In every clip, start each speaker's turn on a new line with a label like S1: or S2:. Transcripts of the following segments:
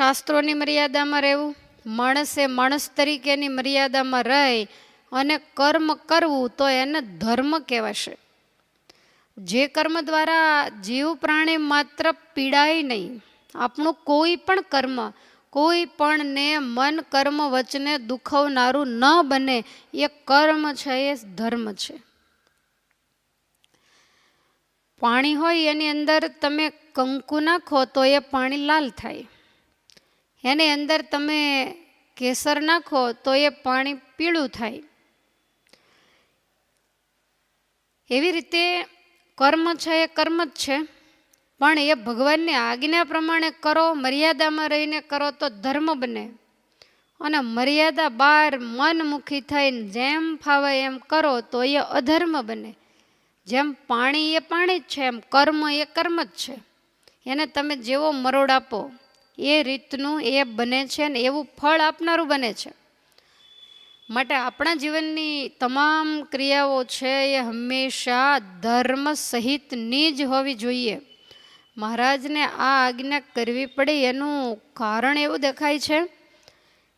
S1: શાસ્ત્રોની મર્યાદામાં રહેવું? માણસે માણસ તરીકેની મર્યાદામાં રહી અને કર્મ કરવું તો એને ધર્મ કહેવાશે. જે કર્મ દ્વારા જીવ પ્રાણી માત્ર પીડાય નહીં, આપણું કોઈ પણ કર્મ, કોઈ પણને મન કર્મ વચને દુખવનારું ન બને, એ કર્મ છે, એ ધર્મ છે. પાણી હોય એની અંદર તમે કંકુ નાખો તો એ પાણી લાલ થાય. એની અંદર તમે કેસર નાખો તો એ પાણી પીળું થાય. એવી રીતે કર્મ છે એ કર્મ જ છે, પણ એ ભગવાનની આજ્ઞા પ્રમાણે કરો, મર્યાદામાં રહીને કરો તો ધર્મ બને. અને મર્યાદા બહાર મનમુખી થઈને જેમ ફાવે એમ કરો તો એ અધર્મ બને. જેમ પાણી એ પાણી જ છે, એમ કર્મ એ કર્મ જ છે. એને તમે જેવો મરોડ આપો. એ રીતનું એ બને છે ને એવું ફળ આપનારું બને છે. માટે આપણા જીવનની તમામ ક્રિયાઓ છે એ હંમેશા ધર્મ સહિતની જ હોવી જોઈએ. મહારાજને આ આજ્ઞા કરવી પડી એનું કારણ એવું દેખાય છે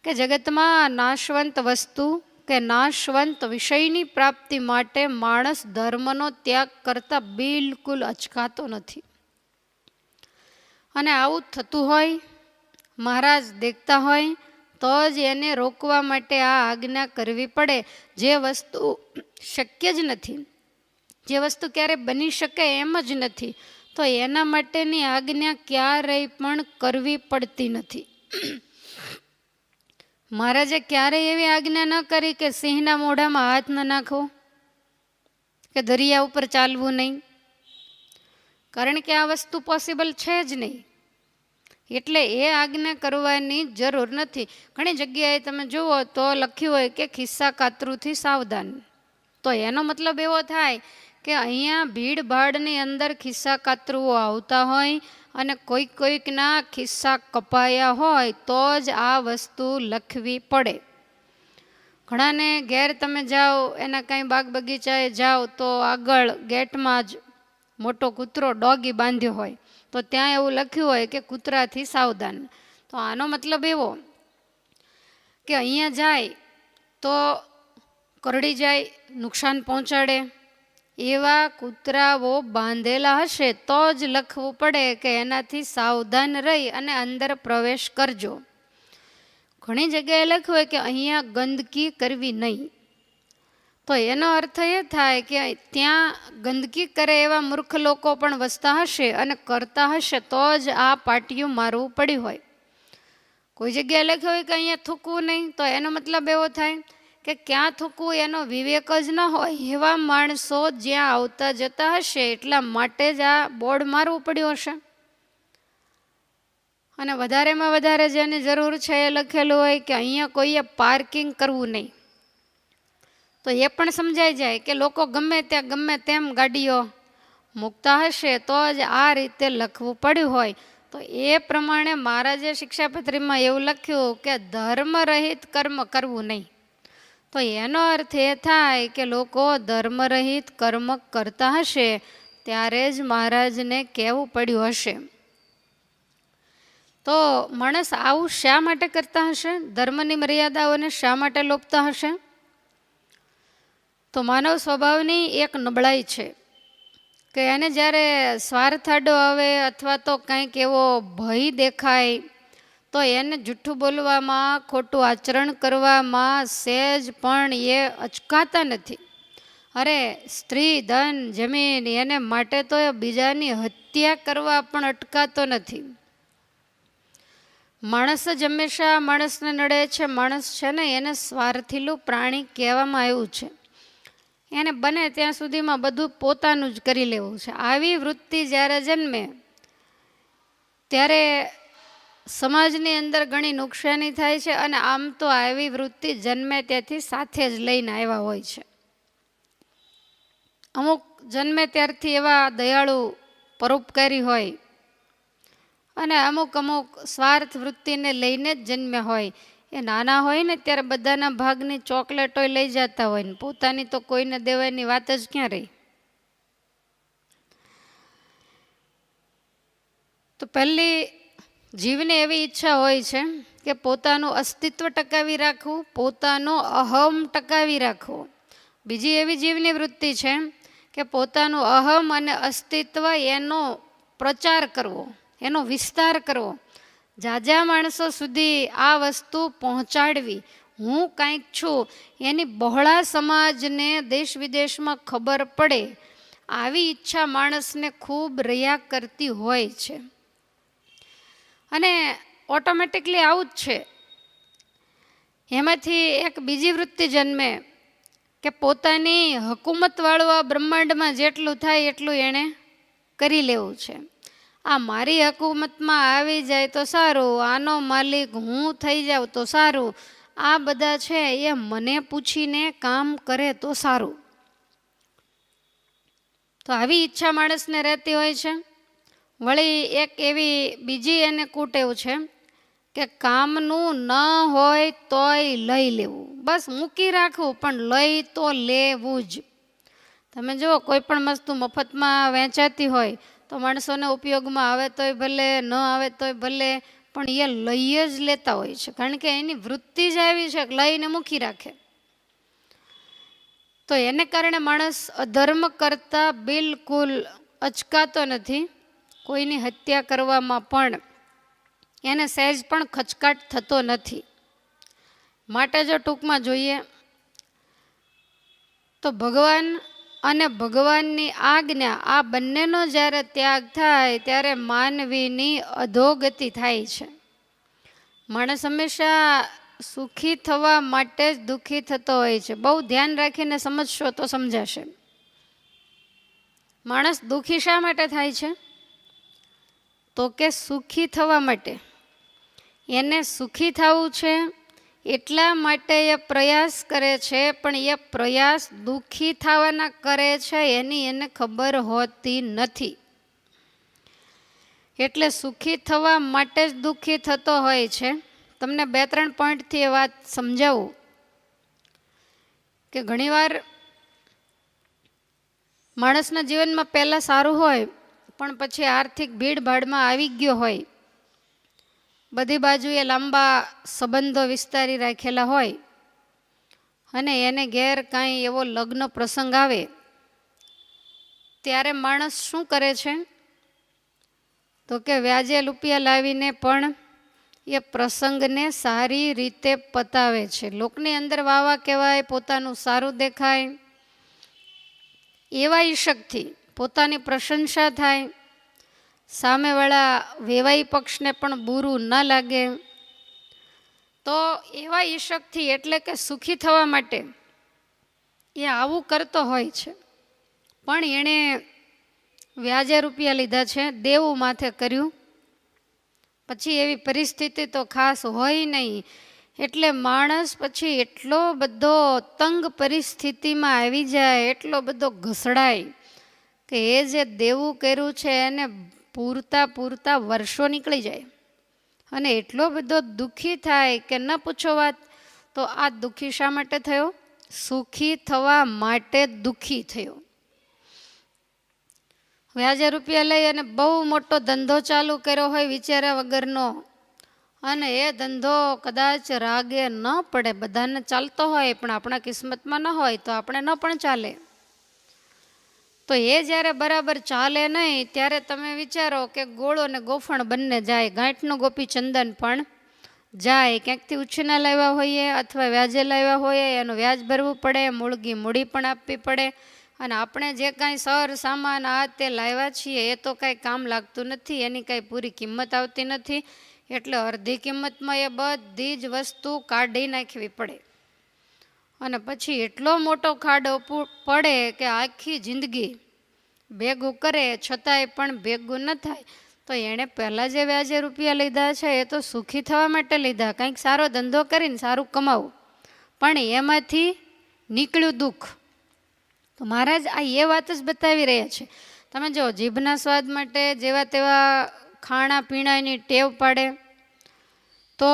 S1: કે જગતમાં નાશવંત વસ્તુ કે નાશવંત વિષયની પ્રાપ્તિ માટે માણસ ધર્મનો ત્યાગ કરતાં બિલકુલ અચકાતો નથી. અને આવું થતું હોય મહારાજ દેખતા હોય તો જ એને રોકવા માટે આ આજ્ઞા કરવી પડે. જે વસ્તુ શક્ય જ નથી, જે વસ્તુ ક્યારે બની શકે એમ જ નથી, તો એના માટેની આજ્ઞા ક્યારેય પણ કરવી પડતી નથી. મહારાજે ક્યારેય એવી આજ્ઞા ન કરી કે સિંહના મોઢામાં હાથ ન નાખવો કે દરિયા ઉપર ચાલવું નહીં. કારણ કે આ વસ્તુ પોસિબલ છે જ નહીં. એટલે એ આજ્ઞા કરવાની જરૂર નથી. ઘણી જગ્યાએ તમે જુઓ તો લખ્યું હોય કે ખિસ્સા કાતરુથી સાવધાન. તો એનો મતલબ એવો થાય કે અહીંયા ભીડભાડની અંદર ખિસ્સા કાતરુઓ આવતા હોય અને કોઈક કોઈકના ખિસ્સા કપાયા હોય તો જ આ વસ્તુ લખવી પડે. ઘણાને ઘેર તમે જાઓ, એના કાંઈ બાગ બગીચાએ જાઓ તો આગળ ગેટમાં જ મોટો કૂતરો ડોગી બાંધ્યો હોય. તો ત્યાં એવું લખ્યું હોય કે કૂતરાથી સાવધાન. તો આનો મતલબ એવો કે અહીંયા જાય તો કરડી જાય, નુકસાન પહોંચાડે. એવા કૂતરાઓ બાંધેલા હશે તો જ લખવું પડે કે એનાથી સાવધાન રહી અને અંદર પ્રવેશ કરજો. ઘણી જગ્યાએ લખ્યું હોય કે અહીંયા ગંદકી કરવી નહીં. તો એનો અર્થ એ થાય કે ત્યાં ગંદકી કરે એવા મૂર્ખ લોકો પણ વસતા હશે અને કરતા હશે તો જ આ પાટિયું મારવું પડ્યું હોય. કોઈ જગ્યાએ લખ્યું હોય કે અહીંયા થૂકવું નહીં, તો એનો મતલબ એવો થાય કે ક્યાં થૂકવું એનો વિવેક જ ન હોય. એવા માણસો જ્યાં આવતા જતા હશે એટલા માટે જ આ બોર્ડ મારવું પડ્યું હશે. અને વધારેમાં વધારે જેની જરૂર છે એ લખેલું હોય કે અહીંયા કોઈએ પાર્કિંગ કરવું નહીં. તો એ પણ સમજાઈ જાય કે લોકો ગમે ત્યાં ગમે તેમ ગાડીઓ મૂકતા હશે તો જ આ રીતે લખવું પડ્યું હોય. તો એ પ્રમાણે મહારાજે શિક્ષાપત્રીમાં એવું લખ્યું કે ધર્મ રહિત કર્મ કરવું નહીં. તો એનો અર્થ એ થાય કે લોકો ધર્મરહિત કર્મ કરતા હશે ત્યારે જ મહારાજને કહેવું પડ્યું હશે. તો માણસ આવું શા માટે કરતા હશે? ધર્મની મર્યાદાઓને શા માટે લોપતા હશે? તો માનવ સ્વભાવની એક નબળાઈ છે કે એને જ્યારે સ્વાર્થ આડો આવે અથવા તો કંઈક એવો ભય દેખાય, તો એને જૂઠું બોલવામાં, ખોટું આચરણ કરવામાં સહેજ પણ એ અચકાતા નથી. અરે સ્ત્રી, ધન, જમીન એને માટે તો એ બીજાની હત્યા કરવા પણ અટકાતો નથી. માણસ જ હંમેશા માણસને નડે છે, માણસ છે ને એને સ્વાર્થીલું પ્રાણી કહેવામાં આવ્યું છે. એને બને ત્યાં સુધીમાં બધું પોતાનું જ કરી લેવું છે. આવી વૃત્તિ જ્યારે જન્મે, ત્યારે સમાજની અંદર ઘણી નુકસાની થાય છે અને આમ તો આવી વૃત્તિ જન્મે ત્યાંથી સાથે જ લઈને આવ્યા હોય છે. અમુક જન્મે ત્યારથી એવા દયાળુ પરોપકારી હોય અને અમુક અમુક સ્વાર્થ વૃત્તિને લઈને જ જન્મ્યા હોય. એ નાના હોય ને ત્યારે બધાના ભાગની ચોકલેટો લઈ જતા હોય ને, પોતાની તો કોઈને દેવાની વાત જ ક્યાં રહી? તો પહેલી જીવને એવી ઈચ્છા હોય છે કે પોતાનું અસ્તિત્વ ટકાવી રાખવું, પોતાનો અહમ ટકાવી રાખવો. બીજી એવી જીવની વૃત્તિ છે કે પોતાનું અહમ અને અસ્તિત્વ એનો પ્રચાર કરવો, એનો વિસ્તાર કરવો. જાજા માણસો સુધી આ વસ્તુ પહોંચાડવી. હું કાંઈક છું. એની બહોળા સમાજને દેશ વિદેશમાં ખબર પડે. આવી ઈચ્છા માણસને ખૂબ રહ્યા કરતી હોય છે. અને ઓટોમેટિકલી આવું જ છે. એમાંથી એક બીજી વૃત્તિ જન્મે કે પોતાની હકુમતવાળું આ બ્રહ્માંડમાં જેટલું થાય એટલું એણે કરી લેવું છે. આ મારી હકુમતમાં આવી જાય તો સારું, આનો માલિક હું થઈ જાઉં તો સારું. આ બધા છે એ મને પૂછીને કામ કરે તો સારું. તો આવી ઈચ્છા માણસને રહેતી હોય છે. વળી એક એવી બીજી એને કુટેવ છે કે કામનું ન હોય તોય લઈ લેવું. બસ મૂકી રાખવું, પણ લઈ તો લેવું જ. તમે જુઓ, કોઈ પણ વસ્તુ મફતમાં વેચાતી હોય તો માણસોને ઉપયોગમાં આવે તોય ભલે, ન આવે તોય ભલે, પણ એ લઈ જ લેતા હોય છે. કારણ કે એની વૃત્તિ જ આવી છે લઈને મૂકી રાખે. તો એને કારણે માણસ અધર્મ કરતા બિલકુલ અચકાતો નથી. કોઈની હત્યા કરવામાં પણ એને સહેજ પણ ખચકાટ થતો નથી. માટે જો ટૂંકમાં જોઈએ તો ભગવાન અને ભગવાનની આજ્ઞા આ બંનેનો જ્યારે ત્યાગ થાય ત્યારે માનવીની અધોગતિ થાય છે. માણસ હંમેશા સુખી થવા માટે જ દુઃખી થતો હોય છે. બહુ ધ્યાન રાખીને સમજશો તો સમજાશે. માણસ દુઃખી શા માટે થાય છે? તો કે સુખી થવા માટે. એને સુખી થવું છે એટલા માટે એ પ્રયાસ કરે છે, પણ એ પ્રયાસ દુઃખી થવાના કરે છે, એની એને ખબર હોતી નથી. એટલે સુખી થવા માટે જ દુઃખી થતો હોય છે. તમને બે ત્રણ પોઈન્ટથી એ વાત સમજાવું કે ઘણીવાર માણસના જીવનમાં પહેલાં સારું હોય, પણ પછી આર્થિક ભીડભાડમાં આવી ગયો હોય બધી બાજુએ લાંબા સંબંધો વિસ્તારી રાખેલા હોય અને એને ઘેર કાંઈ એવો લગ્ન પ્રસંગ આવે, ત્યારે માણસ શું કરે છે? તો કે વ્યાજે રૂપિયા લાવીને પણ એ પ્રસંગને સારી રીતે પતાવે છે. લોકની અંદર વાવા કહેવાય, પોતાનું સારું દેખાય એવા ઈશકથી પોતાની પ્રશંસા થાય સામેવાળા વેવાઈ પક્ષને પણ બુરું ન લાગે. તો એવા ઈશકથી એટલે કે સુખી થવા માટે એ આવું કરતો હોય છે. પણ એણે વ્યાજે રૂપિયા લીધા છે, દેવું માથે કર્યું. પછી એવી પરિસ્થિતિ તો ખાસ હોય નહીં. એટલે માણસ પછી એટલો બધો તંગ પરિસ્થિતિમાં આવી જાય, એટલો બધો ઘસડાય કે એ જે દેવું કર્યું છે એને પૂરતા પૂરતા વર્ષો નીકળી જાય. અને એટલો બધો દુઃખી થાય કે ન પૂછો વાત, તો આ દુઃખી શા માટે થયો? સુખી થવા માટે દુઃખી થયો. વ્યાજે રૂપિયા લઈ અને બહુ મોટો ધંધો ચાલુ કર્યો હોય વિચાર્યા વગરનો, અને એ ધંધો કદાચ રાગે ન પડે, બધાને ચાલતો હોય, પણ આપણા કિસ્મતમાં ન હોય તો આપણે ન પણ ચાલે. તો એ જ્યારે બરાબર ચાલે નહીં, ત્યારે તમે વિચારો કે ગોળો ને ગોફણ બંને જાય, ગાંઠનું ગોપી ચંદન પણ જાય. ક્યાંકથી ઉછીના લાવ્યા હોઈએ અથવા વ્યાજે લાવ્યા હોઈએ, એનું વ્યાજ ભરવું પડે, મૂળગી મૂડી પણ આપવી પડે. અને આપણે જે કાંઈ સર સામાન આ તે લાવ્યા છીએ, એ તો કાંઈ કામ લાગતું નથી, એની કાંઈ પૂરી કિંમત આવતી નથી. એટલે અડધી કિંમતમાં એ બધી જ વસ્તુ કાઢી નાખવી પડે. અને પછી એટલો મોટો ખાડો પડે કે આખી જિંદગી ભેગું કરે, છતાંય પણ ભેગું ન થાય. તો એણે પહેલાં જે વ્યાજે રૂપિયા લીધા છે, એ તો સુખી થવા માટે લીધા. કંઈક સારો ધંધો કરીને સારું કમાવું. પણ એમાંથી નીકળ્યું દુઃખ. તો મહારાજ, આ એ વાત જ બતાવી રહ્યા છે. તમે જો, જીભના સ્વાદ માટે જેવા તેવા ખાણા પીણાની ટેવ પાડે, તો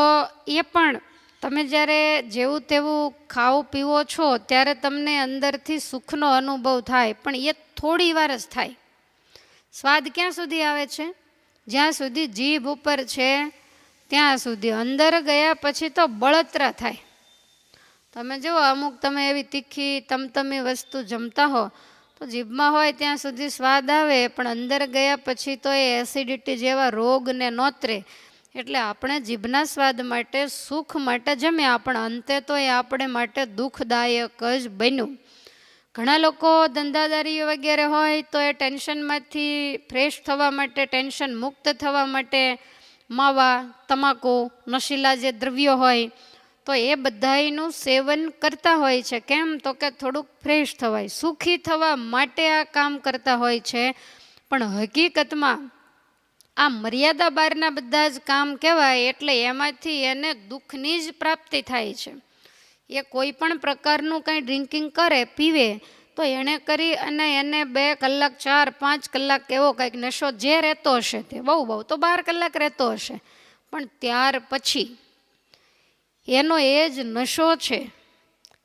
S1: એ પણ તમે જ્યારે જેવું તેવું ખાવું પીવો છો, ત્યારે તમને અંદરથી સુખનો અનુભવ થાય, પણ એ થોડી વાર જ થાય. સ્વાદ ક્યાં સુધી આવે છે? જ્યાં સુધી જીભ ઉપર છે, ત્યાં સુધી. અંદર ગયા પછી તો બળતરા થાય. તમે જુઓ, અમુક તમે એવી તીખી, તમતમી વસ્તુ જમતા હો, તો જીભમાં હોય ત્યાં સુધી સ્વાદ આવે, પણ અંદર ગયા પછી તો એ એસિડિટી જેવા રોગને નોતરે. એટલે આપણે જીભના સ્વાદ માટે, સુખ માટે જમ્યા, પણ અંતે તો એ આપણે માટે દુઃખદાયક જ બન્યું. ઘણા લોકો ધંધાદારી વગેરે હોય તો એ ટેન્શનમાંથી ફ્રેશ થવા માટે, ટેન્શન મુક્ત થવા માટે માવા, તમાકુ, નશીલા જે દ્રવ્યો હોય, તો એ બધાયનું સેવન કરતા હોય છે. કેમ? તો કે થોડુંક ફ્રેશ થવાય. સુખી થવા માટે આ કામ કરતા હોય છે. પણ હકીકતમાં આ મર્યાદા બહારના બધા જ કામ કહેવાય એટલે એમાંથી એને દુઃખની જ પ્રાપ્તિ થાય છે. એ કોઈ પણ પ્રકારનું કંઈ ડ્રિંકિંગ કરે, પીવે, તો એણે કરી અને એને બે કલાક, ચાર, પાંચ કલાક એવો કંઈક નશો જે રહેતો હશે તે, બહુ બહુ, તો બાર કલાક રહેતો હશે. પણ ત્યાર પછી એનો એ જ નશો છે.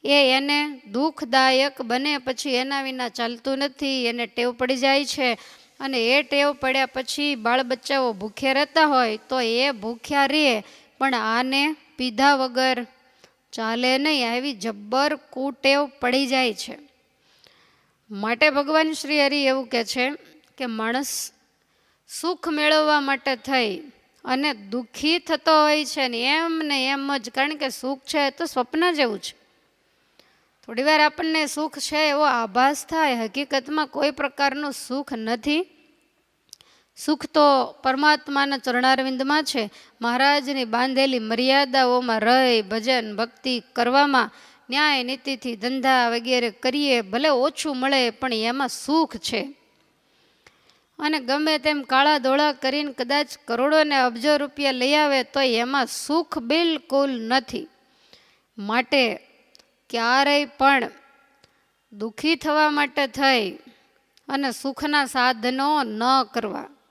S1: એ એને દુઃખદાયક બને પછી એના વિના ચાલતું નથી, એને ટેવ પડી જાય છે. અને એ ટેવ પડ્યા પછી બાળ બચ્ચાઓ ભૂખ્યા રહેતા હોય તો એ ભૂખ્યા રહે પણ આને પીધા વગર ચાલે નહીં, આવી જબ્બર કુટેવ પડી જાય છે. માટે ભગવાન શ્રી હરિ એવું કહે છે કે માણસ સુખ મેળવવા માટે થઈ અને દુઃખી થતો હોય છે ને એમ ને એમ જ, કારણ કે સુખ છે તો સ્વપ્ન જેવું છે થોડી વાર આપણને સુખ છે એવો આભાસ થાય, હકીકતમાં કોઈ પ્રકારનું સુખ નથી. સુખ તો પરમાત્માના ચરણારવિંદમાં છે. મહારાજની બાંધેલી મર્યાદાઓમાં રહી, ભજન, ભક્તિ કરવામાં ન્યાય, નીતિથી ધંધા વગેરે કરીએ, ભલે ઓછું મળે, પણ એમાં સુખ છે. અને ગમે તેમ કાળા ધોળા કરીને કદાચ કરોડો ને અબજો રૂપિયા લઈ આવે, તો એમાં સુખ બિલકુલ નથી. માટે ક્યારેય પણ દુઃખી થવા માટે થઈ અને સુખના સાધનો ન કરવા.